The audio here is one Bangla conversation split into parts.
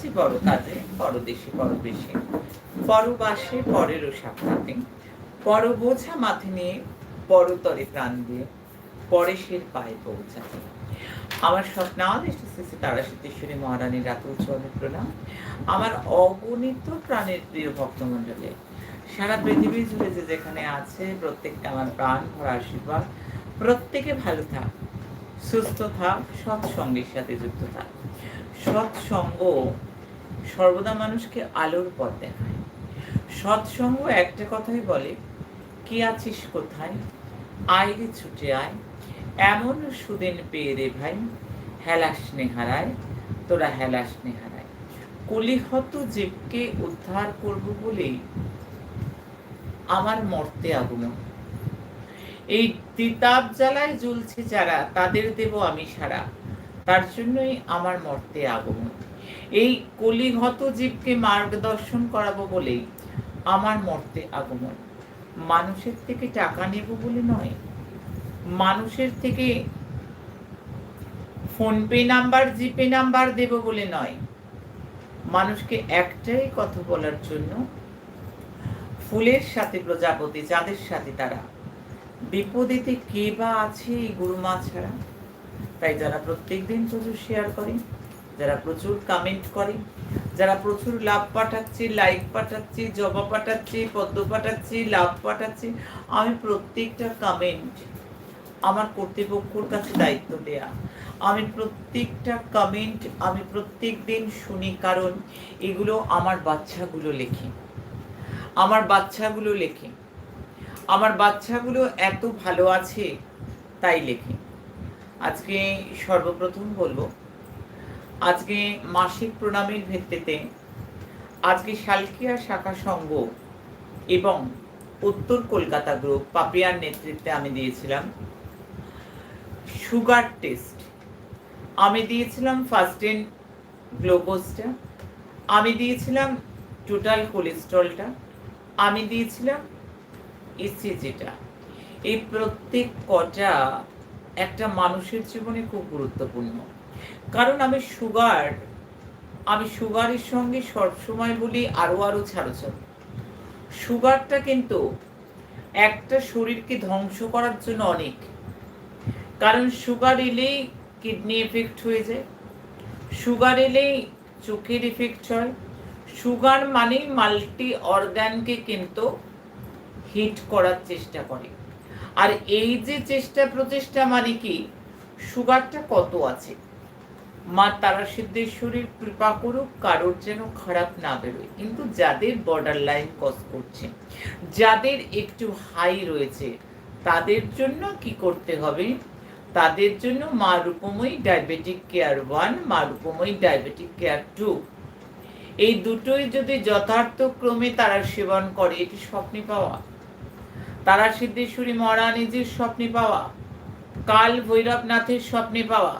কাছে বড় কাজে পরদেশে পরবেশে পরবাসে পরেরও সাক্ষাতে পর বোঝা মাথে নিয়ে পরতরে প্রাণ দিয়ে পরেশের পায়ে পৌঁছাতে। আমার স্বপ্নাদিষ্ট শ্রী তারা মহারানীর রাত উজ্জ্বল প্রণাম আমার অগণিত প্রাণের প্রিয় ভক্তমণ্ডলে। সারা পৃথিবী জুড়ে যে যেখানে আছে প্রত্যেককে আমার প্রাণ ভরা আশীর্বাদ। প্রত্যেকে ভালো থাক, সুস্থ থাক, সৎসঙ্গের সাথে যুক্ত থাক। সৎসঙ্গ সর্বদা মানুষকে আলোর পথ দেখায়। সৎসঙ্গ একটা কথাই বলে, কি আছিস কোথায়? আয় রে ছুটে আয়। এমন সুদিন পেয়ে রে ভাই, হেলাস নেহারায়, তোরা হেলাস নেহারায়। কলিহত জীবকে উদ্ধার করব বলেই আমার মর্তে আগমন। এই তিতাব জ্বালায় জ্বলছে যারা, তাদের দেব আমি সারা। তার জন্যই আমার মর্তে আগমন। এই কলিহত জীবকে মার্গদর্শন করাবো বলেই আমার মর্তে আগমন। মানুষের থেকে টাকা নেব বলে নয়, মানুষের থেকে ফোনপে নাম্বার, জিপে নাম্বার দেব বলে নয়। মানুষকে একটাই কথা বলার জন্য ফুলের সাথে প্রজাপতি, যাদের সাথে তারা। বিপদেতে কে বা আছে এই গুরুমা ছাড়া? তাই যারা প্রত্যেক দিন শেয়ার করে যারা প্রচুর কমেন্ট করে, যারা প্রচুর লাভ পাঠাচ্ছে লাইক পাঠাচ্ছে, জবা পাঠাচ্ছে, পদ্ম পাঠাচ্ছে, লাভ পাঠাচ্ছে, আমি প্রত্যেকটা কমেন্ট আমার কর্তৃপক্ষর কাছে দায়িত্ব দেয়া। আমি প্রত্যেকটা কমেন্ট আমি প্রত্যেক দিন শুনি, কারণ এগুলো আমার বাচ্চাগুলো লেখে। আমার বাচ্চাগুলো লেখে। আমার বাচ্চাগুলো এত ভালো আছে, তাই লেখে। আজকে সর্বপ্রথম বলব আজকে মাসিক প্রণামের ভিত্তিতে আজকে শালকিয়া শাখা সংঘ এবং উত্তর কলকাতা গ্রুপ পাপিয়ার নেতৃত্বে আমি দিয়েছিলাম সুগার টেস্ট। আমি দিয়েছিলাম ফার্স্ট ইন গ্লুকোজটা, আমি দিয়েছিলাম টোটাল কোলেস্ট্রলটা, আমি দিয়েছিলাম ইসিজিটা এই প্রত্যেক কটা একটা মানুষের জীবনে খুব গুরুত্বপূর্ণ। কারণ আমি সুগার, আমি সুগারের সঙ্গে সবসময় বলি আরও আরও ছাড়ো ছাড়ো। সুগারটা কিন্তু একটা শরীরকে ধ্বংস করার জন্য অনেক। কারণ সুগার এলেই কিডনি এফেক্ট হয়ে যায়, সুগার এলেই চোখের এফেক্ট হয়। সুগার মানেই মাল্টি অর্গানকে কিন্তু হিট করার চেষ্টা করে। আর এই যে চেষ্টা প্রচেষ্টা মানে কি? সুগারটা কত আছে? মা তারা সিদ্ধেশ্বরীর কৃপা করুক, কারোর যেন খারাপ না বেরোয়। কিন্তু যাদের বর্ডার লাইন কজ করছে, যাদের একটু হাই রয়েছে, তাদের জন্য কি করতে হবে? তাদের জন্য মা রূপময়ী ডায়াবেটিক কেয়ার ওয়ান মা রূপময়ী ডায়াবেটিক কেয়ার টু এই দুটোই যদি যথার্থ ক্রমে তারা সেবন করে, এটি স্বপ্নে পাওয়া। তারা সিদ্ধেশ্বরী মহারানীজির স্বপ্নে পাওয়া। কাল ভৈরবনাথের স্বপ্নে পাওয়া।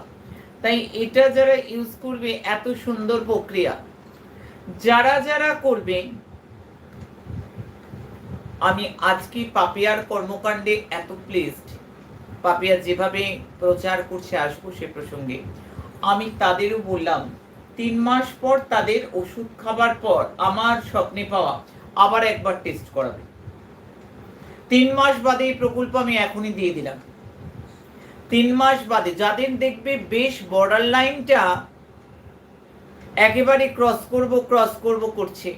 তাই এটা যারা ইউজ করবে এত সুন্দর প্রক্রিয়া। যারা যারা করবে, আমি আজকে পাপিয়ার কর্মকাণ্ডে এত প্লেসড পাপিয়া যেভাবে প্রচার করছে, আসব সে প্রসঙ্গে। আমি তাদেরও বললাম, তিন মাস পর তাদের ওষুধ খাবার পর আমার স্বপ্নে পাওয়া আবার একবার টেস্ট করাবে। তিন মাস বাদে এই প্রকল্প আমি এখনই দিয়ে দিলাম। তিন মাস বাদে যাদের দেখবে বেশ বর্ডার লাইনটা একেবারে ক্রস করব ক্রস করব করছে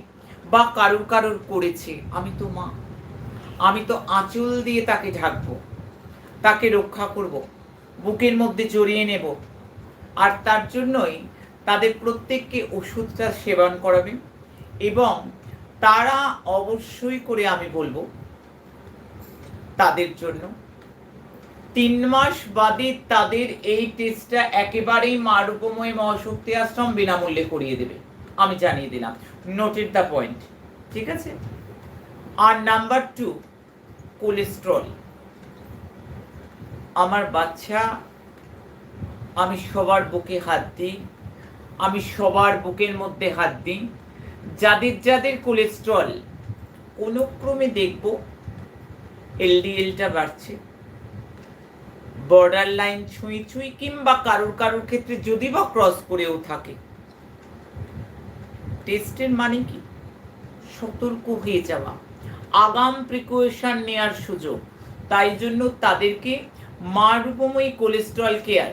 বা কারুর কারুর করেছে। আমি তো মা, আমি তো আঁচল দিয়ে তাকে ঢাকবো, তাকে রক্ষা করব, বুকের মধ্যে জড়িয়ে নেব। আর তার জন্যই তাদের প্রত্যেককে ওষুধটা সেবন করাবে এবং তারা অবশ্যই করে আমি বলব তাদের জন্য তিন মাস বাদে তাদের এই টেস্টটা একেবারেই মা রূপময় মহাশক্তি আশ্রম বিনামূল্যে করিয়ে দেবে। আমি জানিয়ে দিলাম। নোটেড দ্য পয়েন্ট ঠিক আছে? আর নাম্বার টু কোলেস্ট্রল আমার বাচ্চা, আমি সবার বুকে হাত দিই, আমি সবার বুকের মধ্যে হাত দিই। যাদের যাদের কোলেস্ট্রল কোনো ক্রমে দেখব এলডিএলটা বাড়ছে। বর্ডার লাইন ছুঁই ছুঁই কিংবা কারুর কারুর ক্ষেত্রে যদি বা ক্রস করেও থাকে টেস্টের মানে কি? সতর্ক হয়ে যাওয়া। আগাম প্রিকশন নেওয়ার সুযোগ। তাই জন্য তাদেরকে মা রূপময়ী কোলেস্ট্রল কেয়ার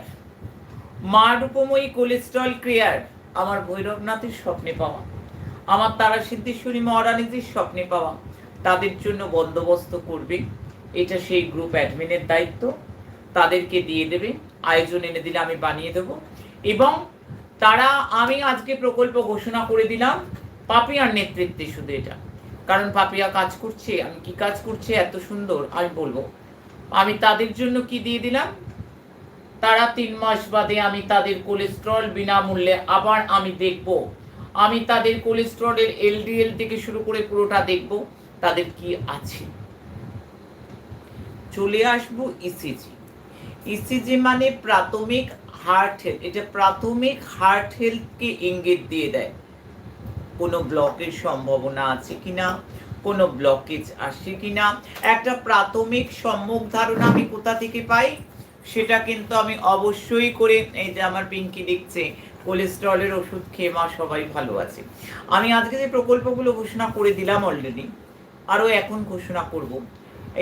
মা রূপময়ী কোলেস্ট্রল কেয়ার আমার ভৈরবনাথের স্বপ্নে পাওয়া, আমার তারা সিদ্ধেশ্বরী মহারানীজির স্বপ্নে পাওয়া। তাদের জন্য বন্দোবস্ত করবে। এটা সেই গ্রুপ অ্যাডমিনের দায়িত্ব। তাদেরকে দিয়ে দেবে। আয়োজন এনে দিলে আমি বানিয়ে দেবো। এবং তারা, আমি আজকে প্রকল্প ঘোষণা করে দিলাম, পাপিয়ার নেতৃত্বে শুধু এটা। কারণ পাপিয়া কাজ করছে, আমি কি কাজ করছে, এত সুন্দর, আমি বলব। আমি তাদের জন্য কি দিয়ে দিলাম? তারা তিন মাস বাদে আমি তাদের কোলেস্ট্রল বিনামূল্যে আবার আমি দেখব। আমি তাদের কোলেস্ট্রলের এলডিএল থেকে শুরু করে পুরোটা দেখব, তাদের কি আছে। চলে আসব ইসিজি ইসিজি মানে প্রাথমিক হার্ট হেলথ এটা প্রাথমিক হার্ট হেলথকে ইঙ্গিত দিয়ে দেয়। কোনো ব্লকের সম্ভাবনা আছে কিনা? কোনো ব্লকেজ আসছে কিনা? একটা প্রাথমিক সম্মুখ ধারণা আমি কোথা থেকে পাই? সেটা কিন্তু আমি অবশ্যই করে এই যে আমার পিঙ্কি দেখছে কোলেস্ট্রলের ওষুধ খেয়ে মা সবাই ভালো আছে। আমি আজকে যে প্রকল্পগুলো ঘোষণা করে দিলাম অলরেডি আরও এখন ঘোষণা করব।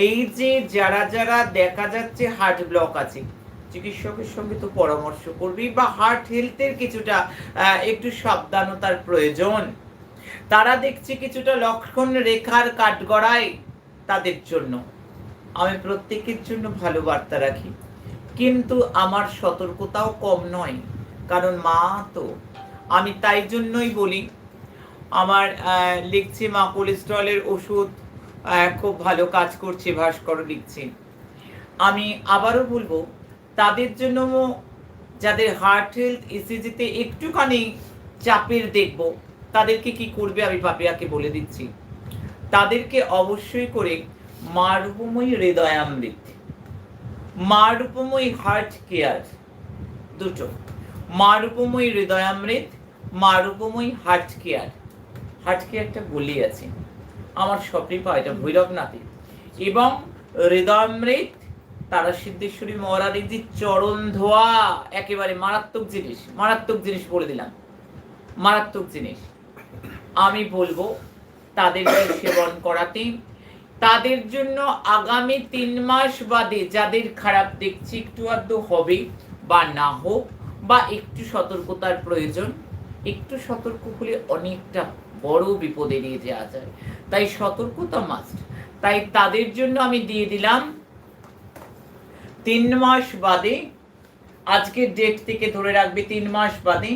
এই যে যারা যারা দেখা যাচ্ছে হার্ট ব্লক আছে, চিকিৎসকের সঙ্গে তো পরামর্শ করবি বা হার্ট হেলথের কিছুটা একটু সাবধানতার প্রয়োজন। তারা দেখছে কিছুটা লক্ষণ রেখার কাঠগড়ায় তাদের জন্য। আমি প্রত্যেকের জন্য ভালো বার্তা রাখি। কিন্তু আমার সতর্কতাও কম নয়, কারণ মা তো। আমি তাই জন্যই বলি, আমার লিখছে মা কোলেস্ট্রলের ওষুধ খুব ভালো কাজ করছে, ভাস্কর লিখছে। আমি আবারও বলব, তাদের জন্য যাদের হার্ট হেলথ ইসিজিতে একটুখানি চাপের দেখব, তাদেরকে কি করবে আমি পাপিয়াকে বলে দিচ্ছি। তাদেরকে অবশ্যই করে মা রূপময়ী হৃদয়ামৃত মা রূপময়ী হার্ট কেয়ার দুটো। মা রূপময়ী হৃদয়ামৃত মা রূপময়ী হার্ট কেয়ার হার্ট কেয়ারটা গলি আছে। আমার পাওয়া এটা ভৈরবনাথে এবং হৃদয়ামৃত তারা সিদ্ধেশ্বরী মহারানীজির চরণ ধোয়া, একেবারে মারাত্মক জিনিস মারাত্মক জিনিস বলে দিলাম। মারাত্মক জিনিস। আমি বলব তাদেরকে সেবন করাতে, তাদের জন্য আগামী তিন মাস বাদে যাদের খারাপ দেখছি একটু আধটু হবে বা না হোক, বা একটু সতর্কতার প্রয়োজন, একটু সতর্ক হলে অনেকটা বড় বিপদে নিয়ে যাওয়া যায়। তাই সতর্কতা মাস্ট তাই তাদের জন্য আমি দিয়ে দিলাম তিন মাস বাদে আজকের ডেট থেকে ধরে রাখবে তিন মাস বাদে,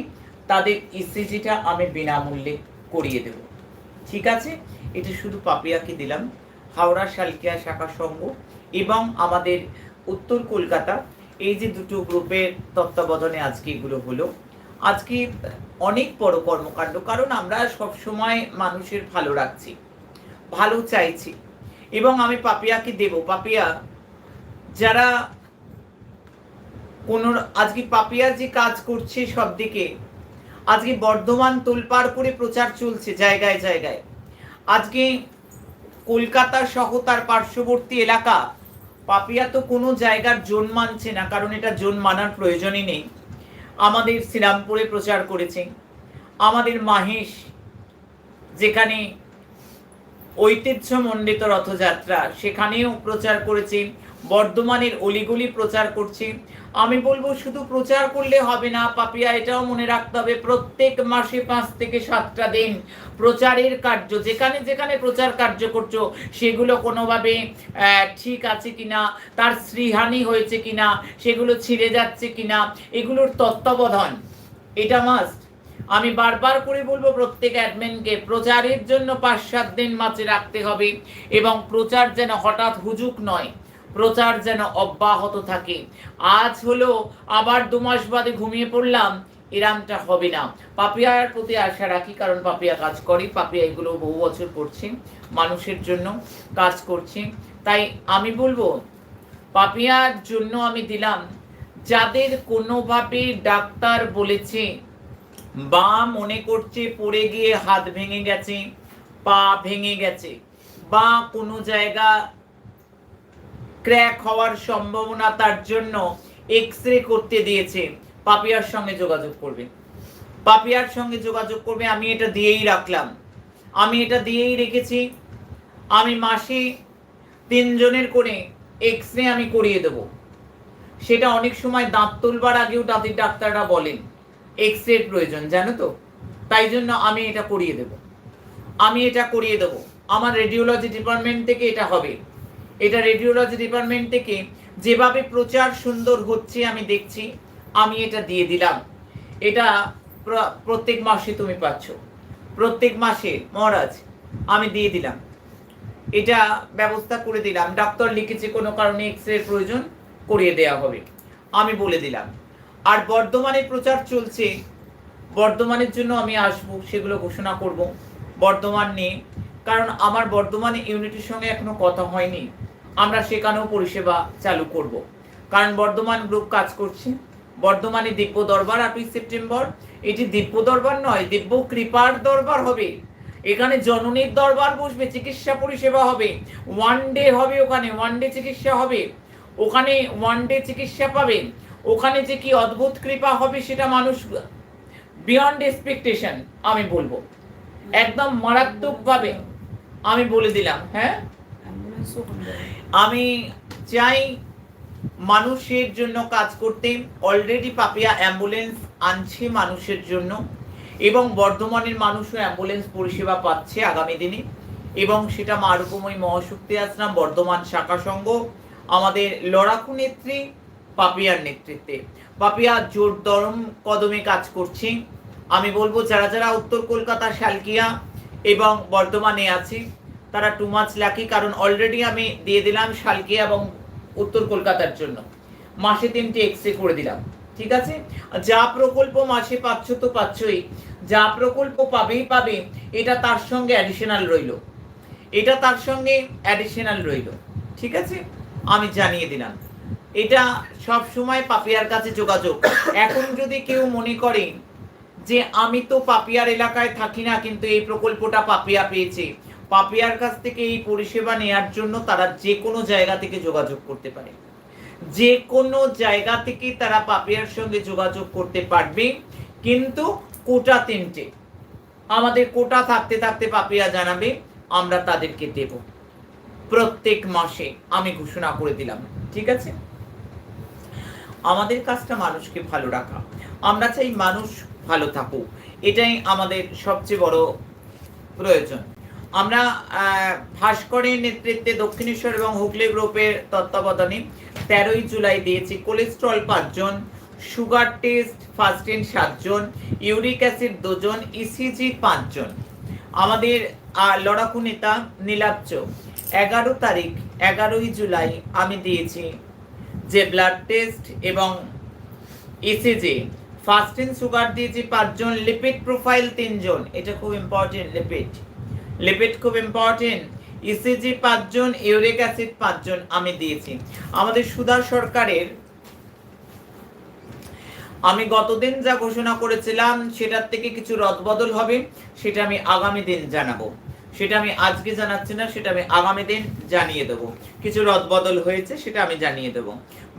তাদের ইসিজিটা আমি বিনামূল্যে করিয়ে দেব। ঠিক আছে? এটা শুধু পাপিয়াকে দিলাম। হাওড়া, শালকিয়া শাখা সংঘ এবং আমাদের উত্তর কলকাতা। এই যে দুটো গ্রুপের তত্ত্বাবধানে আজকে এগুলো হলো। আজকে অনেক বড় কর্মকাণ্ড, কারণ আমরা সব সময় মানুষের ভালো রাখছি, ভালো চাইছি। এবং আমি পাপিয়াকে দেব। পাপিয়া, যারা কোন, আজকে পাপিয়া যে কাজ করছে সব দিকে আজকে বর্ধমান তোলপাড় করে প্রচার চলছে জায়গায় জায়গায়। আজকে কলকাতা সহ তার পার্শ্ববর্তী এলাকা, পাপিয়া তো কোনো জায়গার জোন মানছে না, কারণ এটা জোন মানার প্রয়োজনই নেই। আমাদের শ্রীরামপুরে প্রচার করেছে। আমাদের মাহেশ যেখানে ঐতিহ্যমণ্ডিত রথযাত্রা। সেখানেও প্রচার করেছে, বর্ধমানের অলিগলি প্রচার করছে। আমি বলব, শুধু প্রচার করলে হবে না, পাপিয়া, এটাও মনে রাখতে হবে, প্রত্যেক মাসে পাঁচ থেকে সাতটা দিন প্রচারের কার্য, যেখানে যেখানে প্রচার কার্য করছ, সেগুলো কোনোভাবে ঠিক আছে কিনা, তার শ্রীহানি হয়েছে কিনা, সেগুলো ছিঁড়ে যাচ্ছে কিনা, এগুলোর তত্ত্বাবধান, এটা মাস্ট আমি বারবার করে বলব, প্রত্যেক অ্যাডমিনকে প্রচারের জন্য পাঁচ সাত দিন মাঝে রাখতে হবে এবং প্রচার যেন হঠাৎ হুজুক নয়, প্রচার যেন অব্যাহত থাকে। আজ হলো, আবার দু মাস বাদে ঘুমিয়ে পড়লাম, এরামটা হবে না। পাপিয়ার প্রতি আশা রাখি, কারণ পাপিয়া কাজ করি, পাপিয়া এগুলো বহু বছর করছে, মানুষের জন্য কাজ করছে। তাই আমি বলব, পাপিয়ার জন্য আমি দিলাম, যাদের কোনোভাবে ডাক্তার বলেছে বা মনে করছে পড়ে গিয়ে হাত ভেঙে গেছে, পা ভেঙে গেছে, বা কোনো জায়গা ক্র্যাক হওয়ার সম্ভাবনা তার জন্য এক্স রে করতে দিয়েছে। পাপিয়ার সঙ্গে যোগাযোগ করবে। পাপিয়ার সঙ্গে যোগাযোগ করবে, আমি এটা দিয়েই রাখলাম। আমি এটা দিয়েই রেখেছি। আমি মাসে তিনজনের করে এক্স রে আমি করিয়ে দেব। সেটা অনেক সময় দাঁত তুলবার আগেও দাঁতের ডাক্তাররা বলেন। এক্স রে প্রয়োজন, জানো তো? তাই জন্য আমি এটা করিয়ে দেব। আমি এটা করিয়ে দেব। আমার রেডিওলজি ডিপার্টমেন্ট থেকে এটা হবে। এটা রেডিওলজি ডিপার্টমেন্ট থেকে যেভাবে প্রচার সুন্দর হচ্ছে আমি দেখছি, আমি এটা দিয়ে দিলাম। এটা প্র- প্রত্যেক মাসে তুমি পাচ্ছ। প্রত্যেক মাসে, মহারাজ, আমি দিয়ে দিলাম। এটা ব্যবস্থা করে দিলাম। ডাক্তার লিখেছে কোনো কারণে এক্স রে প্রয়োজন করিয়ে দেয়া হবে। আমি বলে দিলাম। আর বর্ধমানে প্রচার চলছে। বর্ধমানের জন্য আমি আসব, সেগুলো ঘোষণা করব। বর্ধমান নিয়ে। কারণ আমার বর্ধমানে ইউনিটির সঙ্গে এখনও কথা হয়নি। আমরা সেখানেও পরিষেবা চালু করব। কারণ বর্ধমান গ্রুপ কাজ করছে। বর্ধমানে দিব্য দরবার আটই সেপ্টেম্বর। এটি দিব্য দরবার নয়, দিব্য কৃপার দরবার হবে। এখানে জননীর দরবার বসবে, চিকিৎসা পরিষেবা হবে। ওয়ান ডে হবে ওখানে, ওয়ান ডে চিকিৎসা হবে। ওখানে ওয়ান ডে চিকিৎসা পাবেন ওখানে যে কি অদ্ভুত কৃপা হবে সেটা মানুষ বিয়ন্ড এক্সপেকটেশন আমি বলব। একদম মারাত্মকভাবে আমি বলে দিলাম হ্যাঁ? আমি চাই মানুষের জন্য কাজ করতে অলরেডি পাপিয়া অ্যাম্বুলেন্স আনছে মানুষের জন্য এবং বর্ধমানের মানুষও অ্যাম্বুলেন্স পরিষেবা পাচ্ছে আগামী দিনে এবং সেটা মা মহাশক্তি আশ্রম, বর্ধমান শাখা সংঘ, আমাদের লড়াকু নেত্রী পাপিয়ার নেতৃত্বে। পাপিয়া জোর দরম কদমে কাজ করছে। আমি বলব, যারা যারা উত্তর কলকাতা, শালকিয়া এবং বর্ধমানে আছে, তারা টু মাছ লাকি কারণ অলরেডি আমি দিয়ে দিলাম শালকিয়া এবং উত্তর কলকাতার জন্য। মাসে তিনটি এক্স রে করে দিলাম, ঠিক আছে? যা প্রকল্প মাসে পাচ্ছ তো পাচ্ছই। যা প্রকল্প পাবেই পাবে, এটা তার সঙ্গে অ্যাডিশনাল রইল। এটা তার সঙ্গে অ্যাডিশনাল রইল, ঠিক আছে? আমি জানিয়ে দিলাম। এটা সব সময় পাপিয়ার কাছে যোগাযোগ। এখন যদি কেউ মনে করে যে আমি তো পাপিয়ার এলাকায় থাকি না, কিন্তু এই প্রকল্পটা পাপিয়া পেয়েছে, পাপিয়ার কাছ থেকে এই পরিষেবা নেয়ার জন্য তারা যে কোনো জায়গা থেকে যোগাযোগ করতে পারে। যে কোনো জায়গা থেকে তারা পাপিয়ার সঙ্গে যোগাযোগ করতে পারবে, কিন্তু কোটা তিনটে। আমাদের কোটা থাকতে থাকতে পাপিয়া জানাবে, আমরা তাদেরকে দেব। প্রত্যেক মাসে আমি ঘোষণা করে দিলাম, ঠিক আছে? আমাদের কাজটা মানুষকে ভালো রাখা। আমরা চাই মানুষ ভালো থাকুক। এটাই আমাদের সবচেয়ে বড় প্রয়োজন। আমরা ভাস্করের নেতৃত্বে দক্ষিণেশ্বর এবং হুগলি গ্রুপের তত্ত্বাবধানে তেরোই জুলাই দিয়েছি কোলেস্ট্রল পাঁচজন, সুগার টেস্ট ফার্স্ট এন সাতজন, ইউরিক অ্যাসিড দুজন ইসিজি পাঁচজন। আমাদের লড়াকু নেতা নীলাব্জ এগারো তারিখ, এগারোই জুলাই আমি দিয়েছি যে ব্লাড টেস্ট এবং ইসিজি ফাস্টিং সুগার দিয়েছি পাঁচজন লিপিড প্রোফাইল তিনজন। এটা খুব ইম্পর্টেন্ট লিপিড লিপিড খুব ইম্পর্টেন্ট ইসিজি পাঁচজন ইউরিক অ্যাসিড পাঁচজন আমি দিয়েছি। আমাদের সুধা সরকারের, আমি গতদিন যা ঘোষণা করেছিলাম, সেটার থেকে কিছু রদবদল হবে, সেটা আমি আগামী দিন জানাব। সেটা আমি আজকে জানাচ্ছি না, সেটা আমি আগামী দিন জানিয়ে দেবো। কিছু রদবদল হয়েছে, সেটা আমি জানিয়ে দেবো।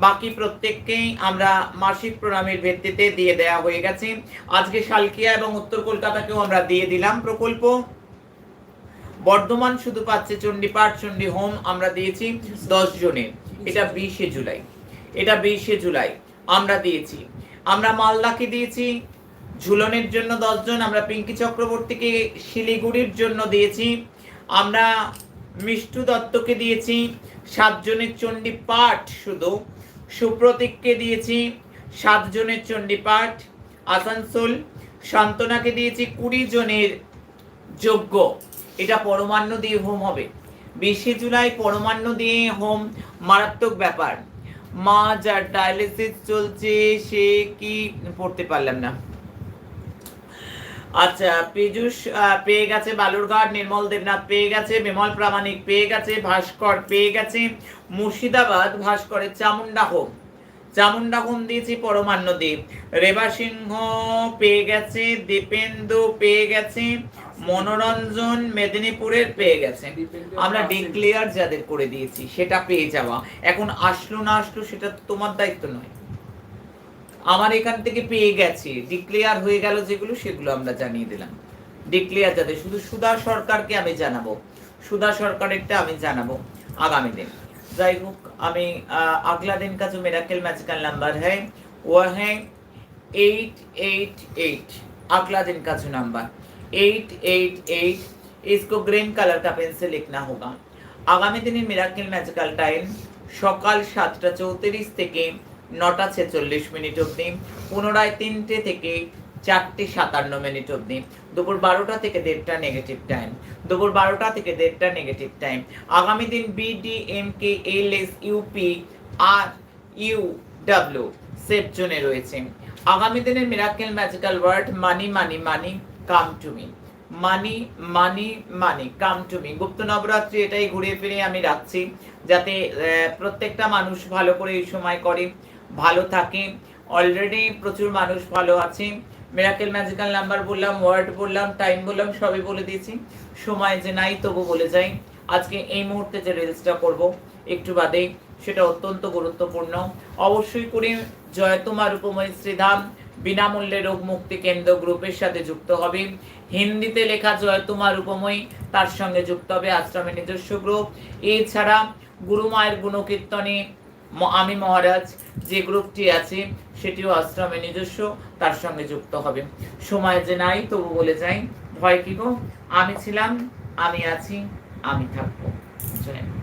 বাকি প্রত্যেককেই আমরা মাসিক প্রণামের ভিত্তিতে দিয়ে দেয়া হয়ে গেছে। আজকে শালকিয়া এবং উত্তর কলকাতাকেও আমরা দিয়ে দিলাম প্রকল্প। বর্ধমান শুধু পাচ্ছে চণ্ডীপাঠ চণ্ডী হোম আমরা দিয়েছি দশ জনের। এটা বিশে জুলাই। এটা বিশে জুলাই। আমরা দিয়েছি। আমরা মালদাকে দিয়েছি ঝুলনের জন্য দশজন, আমরা পিঙ্কি চক্রবর্তীকে শিলিগুড়ির জন্য দিয়েছি। আমরা মিষ্টু দত্তকে দিয়েছি, সাতজনের চণ্ডী পাঠ শুধু। সুপ্রতীককে দিয়েছি, সাতজনের চণ্ডী পাঠ। আসানসোল, শান্তনাকে দিয়েছি কুড়ি জনের যোগ্য। এটা পরমান্ন দিয়ে হোম হবে। বিশে জুলাই পরমান্ন দিয়ে হোম, মারাত্মক ব্যাপার। মা, যার ডায়ালিসিস চলছে, সে কি পড়তে পারলাম না। আচ্ছা পীযুষ পেয়ে গেছে বালুরঘাট নির্মল দেবনাথ পেয়ে গেছে বিমল প্রামাণিক পেয়ে গেছে ভাস্কর পেয়ে গেছে মুর্শিদাবাদ ভাস্করের চামুন্ডা হোম। চামুন্ডা হোম দিয়েছি পরমান্ন দেব রেবা সিংহ পেয়ে গেছে দীপেন্দু পেয়ে গেছে মনোরঞ্জন মেদিনীপুরের পেয়ে গেছে। আমরা ডিক্লেয়ার যাদের করে দিয়েছি সেটা পেয়ে যাওয়া। এখন আসলো না আসলো সেটা তোমার দায়িত্ব নয়। আমার এখান থেকে পেয়ে গেছে ডিক্লেয়ার হয়ে গেল যেগুলো সেগুলো আমরা জানিয়ে দিলাম ডিক্লেয়ার যাতে শুধু সুধা সরকারকে আমি জানাবো সুধা সরকারেরটা আমি জানাবো আগামী দিন যাই হোক আমি আহ, अगला दिन का जो मेराकल मैजिकल नंबर है वो है एट एट एट अगला दिन का जो नंबर एट एट एट इसको ग्रीन कलर का पेन से लिखना होगा আগামী দিনের মিরাকেল ম্যাজিক্যাল টাইম সকাল সাতটা চৌত্রিশ থেকে নটা ছেচল্লিশ মিনিট অবধি, পুনরায় তিনটে থেকে চারটে সাতান্ন মিনিট অবধি। দুপুর বারোটা থেকে দেড়টা নেগেটিভ টাইম দুপুর বারোটা থেকে দেড়টা নেগেটিভ টাইম আগামী দিন BD M K L S UP R U W safe জোনে রয়েছে। আগামী দিনের miracle magical word money money money come to me money money money come to me গুপ্ত নবরাত্রি এটাই ঘুরিয়ে ফিরে আমি রাখছি, যাতে প্রত্যেকটা মানুষ ভালো করে এই সময় করে। ভালো থাকে। অলরেডি প্রচুর মানুষ ভালো আছে। মেরাকেল ম্যাজিক্যাল নাম্বার বললাম ওয়ার্ড বললাম টাইম বললাম, সবই বলে দিয়েছি। সময় যে নাই, তবু বলে যাই। আজকে এই মুহূর্তে যে রিলসটা করব, একটু বাদে, সেটা অত্যন্ত গুরুত্বপূর্ণ। অবশ্যই করে, জয় তোমার উপময় শ্রীধাম, বিনামূল্যে রোগ মুক্তি কেন্দ্র গ্রুপের সাথে যুক্ত হবে। হিন্দিতে লেখা জয় তোমার উপময়, তার সঙ্গে যুক্ত হবে আশ্রমের নিজস্ব গ্রুপ। এছাড়া গুরুমায়ের গুণকীর্তনে আমি মহারাজ, যে গ্রুপটি আছে, সেটিও আশ্রমে নিজস্ব, তার সঙ্গে যুক্ত হবে। সময় যে নাই, তবু বলে যাই, ভয় কি গো? আমি ছিলাম, আমি আছি, আমি থাকব।